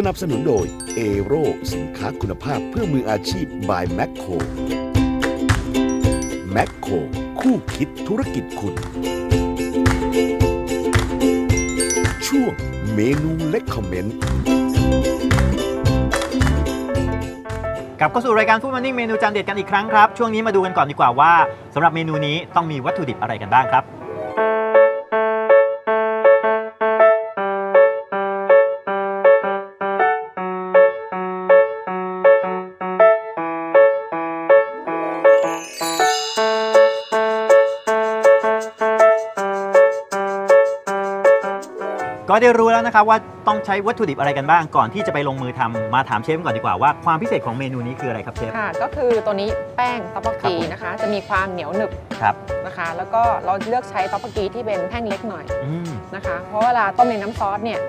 สนับสนุนโดยเอโรสินค้าคุณภาพเพื่อมืออาชีพ by แม c โครแม c โครคู่คิดธุรกิจคุณ ช่วงเมนูเล็กคอมเมนต์กลับเข้าสู่รายการฟู้ดมันนิ่งเมนูจานเด็ดกันอีกครั้งครับ ช่วงนี้มาดูกันก่อนดีกว่าว่าสำหรับเมนูนี้ต้องมีวัตถุดิบอะไรกันบ้างครับ ก็ได้รู้แล้วนะครับว่าต้องใช้วัตถุดิบอะไรกันบ้างก่อนที่จะไปลงมือทำมาถามเชฟก่อนดีกว่าว่าความพิเศษของเมนูนี้คืออะไรครับเชฟ ค่ะก็คือตัวนี้แป้งต๊อกโบครับกีผม นะคะ จะมีความเหนียวหนึบครับ นะคะ แล้วก็เราเลือกใช้ต๊อกโบกีที่เป็นแท่งเล็กหน่อยอืมนะคะ เพราะเวลาต้มในน้ำซอสเนี่ย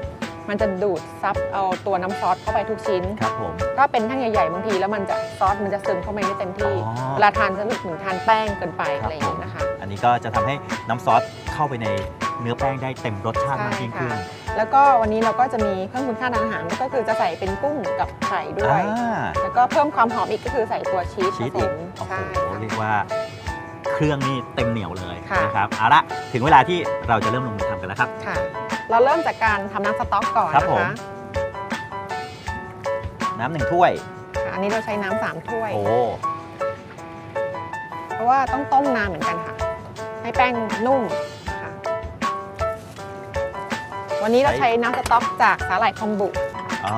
มันจะดูดซับเอาตัวน้ำซอสเข้าไปทุกชิ้น ครับผมก็เป็นแท่งใหญ่ๆบางทีแล้วมันจะซอสมันจะซึมเข้าไปไม่เต็มที่อ๋อเวลาทานจะรู้สึกเหมือนทานแป้งเกินไปครับ อะไรอย่างนี้นะคะ อันนี้ก็จะทำให้น้ำซอสเข้าไปใน เนื้อแป้งได้เต็มรสชาติมากยิ่งขึ้นใช่ค่ะแล้วก็วันนี้เราก็จะมีเพิ่มคุณค่าทางอาหารก็คือจะใส่เป็นกุ้งกับไข่ด้วย อ่า แล้วก็เพิ่มความหอมอีกก็คือใส่ตัวชีสชีสผอีสกมโอ้โห ใช่ค่ะเรียกว่าเครื่องนี่เต็มเหนียวเลยค่ะ นะครับ เอาละ ถึงเวลาที่เราจะเริ่มลงมือทำกันแล้วครับ ค่ะ เราเริ่มจากการทำน้ำสต๊อกก่อนครับนะผม คะน้ำหนึ่งถ้วย ค่ะอันนี้เราใช้น้ำสามถ้วย โอ้ เพราะว่าต้องต้มนานเหมือนกันค่ะ ให้แป้งนุ่มนะคะ วันนี้เราใช้น้ำสต๊อกจากสาหร่ายคอมบุอ๋อ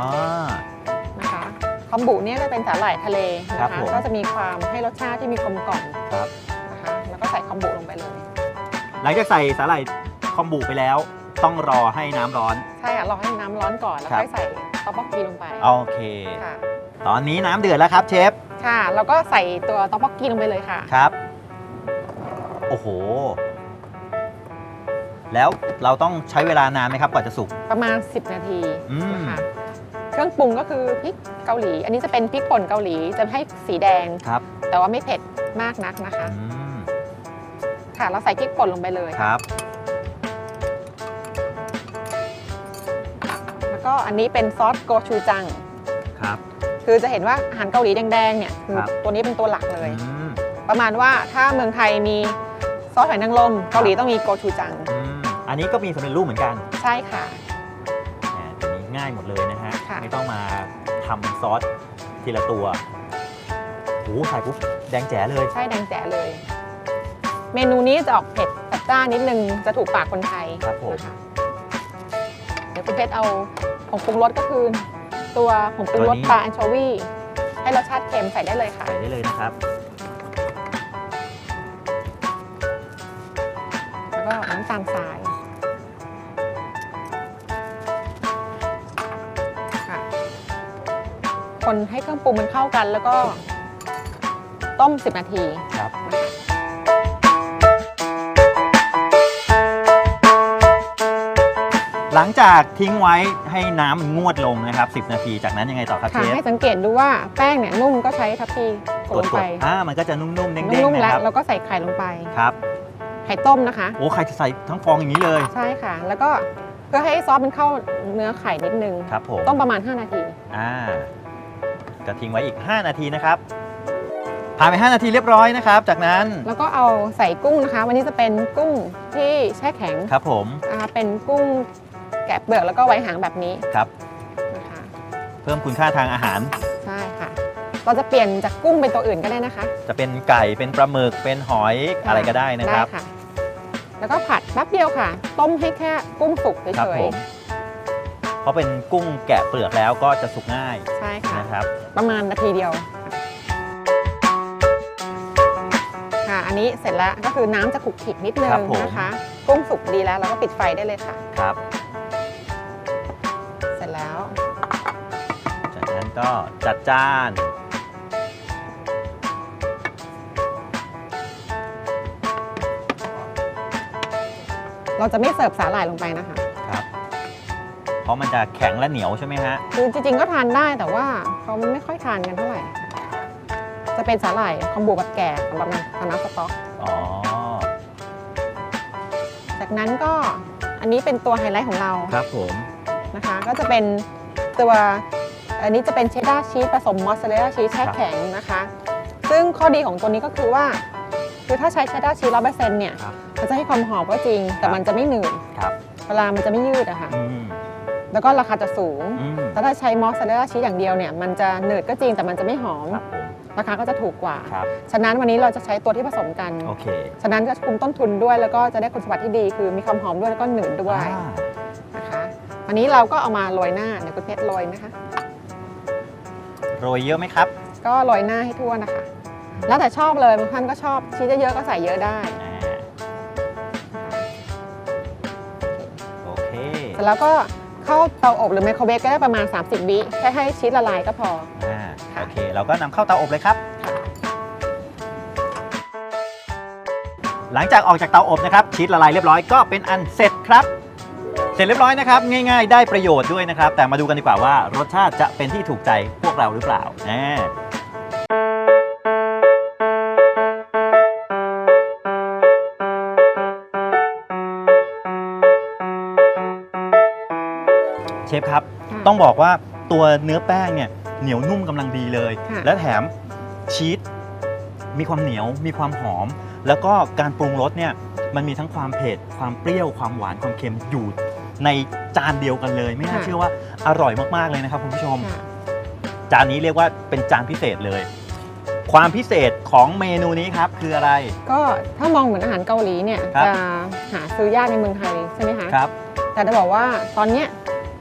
นะคะคอมบุเนี่ยจะเป็นสาหร่ายทะเลครันะบคะผม ก็จะมีความให้รสชาติที่มีกลมกล่อมครับ นะคะแล้วก็ใส่คอมบุลงไปเลย หลังจากใส่สาหร่ายคอมบูไปแล้ว ต้องรอให้น้ำร้อน ใช่ค่ะรอให้น้ำร้อนก่อนแล้วครับ ค่อยใส่ต๊อกบกกีลงไปโอเค ค่ะตอนนี้น้ำเดือดแล้วครับเชฟ ค่ะ แล้วก็ใส่ตัวต๊อกบกกีลงไปเลยค่ะ ครับ โอ้โห แล้วเราต้องใช้เวลานานไหมครับกว่าจะสุก ประมาณ 10 นาทีอืม นะคะเครื่องปรุงก็คือพริกเกาหลี อันนี้จะเป็นพริกป่นเกาหลีจะให้สีแดง ครับแต่ว่าไม่เผ็ดมากนักนะคะ อืมค่ะ เราใส่พริกป่นลงไปเลยครับ แล้วก็อันนี้เป็นซอสโกชูจัง ครับ คือจะเห็นว่าอาหารเกาหลีแดงๆเนี่ยคือครับ ตัวนี้เป็นตัวหลักเลย อืมประมาณว่าถ้าเมืองไทยมีซอสหอยนางรมเกาหลีต้องมีโกชูจัง อืมอันนี้ก็มีสำเร็จรูปเหมือนกันใช่ค่ะแหมตัวนี้ง่ายหมดเลยนะฮะ ค่ะ ไม่ต้องมาทำซอสทีละตัวโอ้โหใส่ปุ๊บแดงแจ๋เลย ใช่แดงแจ๋เลย เมนูนี้จะออกเผ็ดจัดจ้านนิดนึงจะถูกปากคนไทยครับผม นะคะเดี๋ยวคุณเพชรเอาผงปรุงรสก็คือ ตัวผงปรุงรสปลาแอนโชวีให้รสชาติเค็มใส่ได้เลยค่ะ ใส่ได้เลยนะครับ แล้วก็น้ำตาลทราย คนให้เครื่องปรุงมันเข้ากัน แล้วก็ต้ม 10 นาที ครับ หลังจากทิ้งไว้ให้น้ำมันงวดลงนะครับ 10 นาที จากนั้นยังไงต่อครับเชค่ะ ฟให้สังเกตดูว่าแป้งเนี่ยนุ่มก็ใช้ทัพพีกดลงกไปดๆอ่ามันก็จะนุ่มๆเด้งนุ่มๆๆนะแล้วครับเราก็ใส่ไข่ลงไป ครับไข่ต้มนะคะ โอ้ใครจะใส่ทั้งฟองอย่างนี้เลยใช่ค่ะ แล้วก็เพื่อให้ซอสมันเข้าเนื้อไข่นิดนึง ครับผมต้มประมาณ 5 นาที อ่า ก็ทิ้งไว้อีก 5 นาทีนะครับผ่านไป 5 นาทีเรียบร้อยนะครับ จากนั้นแล้วก็เอาใส่กุ้งนะคะ วันนี้จะเป็นกุ้งที่แช่แข็งครับผมอ่าเป็นกุ้งแกะเปลือกแล้วก็ไว้หางแบบนี้ครับ นะคะเพิ่มคุณค่าทางอาหาร ใช่ค่ะ เราจะเปลี่ยนจากกุ้งเป็นตัวอื่นก็ได้นะคะจะเป็นไก่เป็นปลาหมึกเป็นหอยอะไรก็ได้นะครับ ได้ค่ะ แล้วก็ผัดแป๊บเดียวค่ะ ต้มให้แค่กุ้งสุกเฉครับยผมเพ ราะเป็นกุ้งแกะเปลือกแล้วก็จะสุกง่ายๆใช่ค่ะ นะครับ ประมาณนาทีเดียว ค่ะ อันนี้เสร็จแล้วก็คือน้ำจะขลุกขลิกนิดนึครังบผม นะคะ กุ้งสุกดีแล้วเราก็ปิดไฟได้เลยค่ะ ครับ เสร็จแล้ว จากนั้นก็จัดจาน เราจะไม่เสิร์ฟสาหร่ายลงไปนะคะครับ เพราะมันจะแข็งและเหนียวใช่ไหมฮะ คือจริงๆก็ทานได้แต่ว่าเขาไม่ค่อยทานกันเท่าไหร่ จะเป็นสาหร่ายคอมบูแบบแก่สำหรับทำน้ำสต๊อก อ๋อ จากนั้นก็อันนี้เป็นตัวไฮไลท์ของเราครับผมนะคะ ก็จะเป็นตัวอันนี้จะเป็นเชดดาร์ชีสผสมมอสซาเรลล่าชีสแช่ครับแข็งนะคะ ซึ่งข้อดีของตัวนี้ก็คือว่า คือถ้าใช้เชดดาร์ชีสร้อยเปอร์เซ็นต์เนี่ยครับ มันจะให้ความหอมก็จริง แต่ครับมันจะไม่หนืดครับ เวลามันจะไม่ยืดอะค่ะ อืม แล้วก็ราคาจะสูง อืมแต่ถ้าใช้มอสซาเรลล่าชีสอย่างเดียวเนี่ยมันจะหนืดก็จริงแต่มันจะไม่หอม ครับผมราคาก็จะถูกกว่า ครับฉะนั้นวันนี้เราจะใช้ตัวที่ผสมกัน โอเคฉะนั้นจะคุมต้นทุนด้วยแล้วก็จะได้คุณสมบัติที่ดี คือมีความหอมด้วยแล้วก็หนืดด้วยอ่านะคะวันนี้เราก็เอามาโรยหน้าเดี๋ยวคุณเพชรโรยนะคะ โรยเยอะไหมครับ ก็โรยหน้าให้ทั่วนะคะ แล้วแต่ชอบเลยบางท่านก็ชอบชีสเยอะๆก็ใส่เยอะได้ อ่าโอเค เสร็จแล้วก็ เข้าเตาอบหรือไมโครเวฟก็ได้ประมาณ 30 วิแค่ให้ชีสละลายก็พอ อ่าค่ะ โอเค เราก็นำเข้าเตาอบเลยครับ หลังจากออกจากเตาอบนะครับชีสละลายเรียบร้อยก็เป็นอันเสร็จครับ เสร็จเรียบร้อยนะครับ ง่ายๆ ได้ประโยชน์ด้วยนะครับ แต่มาดูกันดีกว่าว่ารสชาติจะเป็นที่ถูกใจพวกเราหรือเปล่าแน่ ฟครับ ค่ะต้องบอกว่าตัวเนื้อแป้งเนี่ยเหนียวนุ่มกำลังดีเลย ค่ะ และแถมชีสมีความเหนียวมีความหอม แล้วก็การปรุงรสเนี่ยมันมีทั้งความเผ็ดความเปรี้ยวความหวานความเค็มอยู่ในจานเดียวกันเลย ไม่น่าค่ะเชื่อว่าอร่อยมากๆเลยนะครับคุณผู้ชม ค่ะ จานนี้เรียกว่าเป็นจานพิเศษเลย ความพิเศษของเมนูนี้ครับคืออะไร ก็ถ้ามองเหมือนอาหารเกาหลีเนี่ยครับ จะหาซื้อยากในเมืองไทยใช่ไหมคะ ครับ แต่จะบอกว่าตอนเนี้ย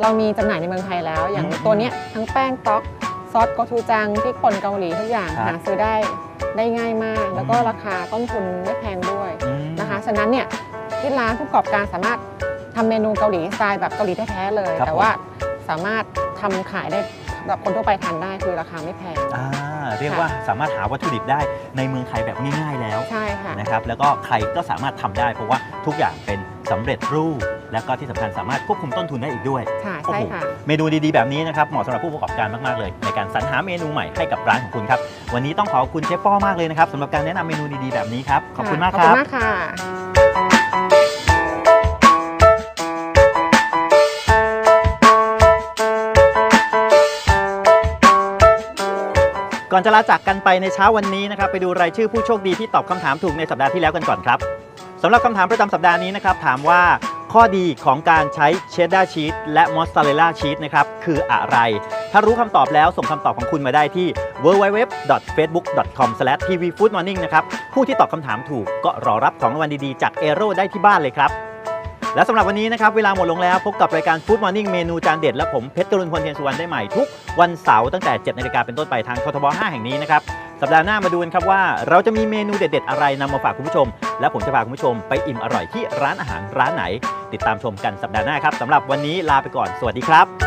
เรามีจำหน่ายในเมืองไทยแล้ว อย่างอืมตัวเนี้ยทั้งแป้งต๊อกซอสโกชูจังพริกป่นเกาหลีทุกอย่างครับ หาซื้อได้ได้ง่ายมาก แล้วก็อืมราคาต้นทุนไม่แพงด้วยอืมนะคะฉะนั้นเนี่ยที่ร้านผู้ประกอบการสามารถทำเมนูเกาหลีสไตล์แบบเกาหลีแท้ๆเลยครับแต่ว่าสามารถทำขายได้ แบบคนทั่วไปทานได้คือราคาไม่แพง อ่าเรียกว่าสามารถหาวัตถุดิบได้ในเมืองไทยแบบง่ายๆแล้วใช่ค่ะ นะครับแล้วก็ใครก็สามารถทำได้เพราะว่าทุกอย่างเป็นสำเร็จรูป แล้วก็ที่สำคัญสามารถควบคุมต้นทุนได้อีกด้วย ค่ะโอ้ใช่โหค่ะ เมนูดีๆ แบบนี้นะครับ เหมาะสำหรับผู้ประกอบการมาก ๆ เลย ในการสรรหาเมนูใหม่ให้กับร้านของคุณครับ วันนี้ต้องขอบคุณเชฟป้อมากเลยนะครับสำหรับการแนะนำเมนูดีๆ แบบนี้ครับ ขอบคุณมากขอบคคุรับณมากค่ะ ก่อนจะลาจากกันไปในเช้าวันนี้นะครับไปดูรายชื่อผู้โชคดีที่ตอบคำถามถูกในสัปดาห์ที่แล้วกันก่อนครับสำหรับคำถามประจำสัปดาห์นี้นะครับถามว่าข้อดีของการใช้เชดดาร์ชีสและมอสซาเรลล่าชีสนะครับคืออะไร ถ้ารู้คำตอบแล้วส่งคำตอบของคุณมาได้ที่ www.facebook.com/tvfoodmorning นะครับผู้ที่ตอบคำถามถูกก็รอรับของรางวัลดีๆ จากเอโรได้ที่บ้านเลยครับ และสำหรับวันนี้นะครับ เวลาหมดลงแล้ว พบกับรายการ Food Morning เมนูจานเด็ด และผมเพชรกรุณพลเทียนสุวรรณได้ใหม่ทุกวันเสาร์ตั้งแต่ 7นาฬิกาเป็นต้นไปทางททบ 5 แห่งนี้นะครับ สัปดาห์หน้ามาดูกันครับว่า เราจะมีเมนูเด็ด ๆ อะไรนำมาฝากคุณผู้ชม และผมจะพาคุณผู้ชมไปอิ่มอร่อยที่ร้านอาหารร้านไหน ติดตามชมกันสัปดาห์หน้าครับสำหรับวันนี้ลาไปก่อนสวัสดีครับ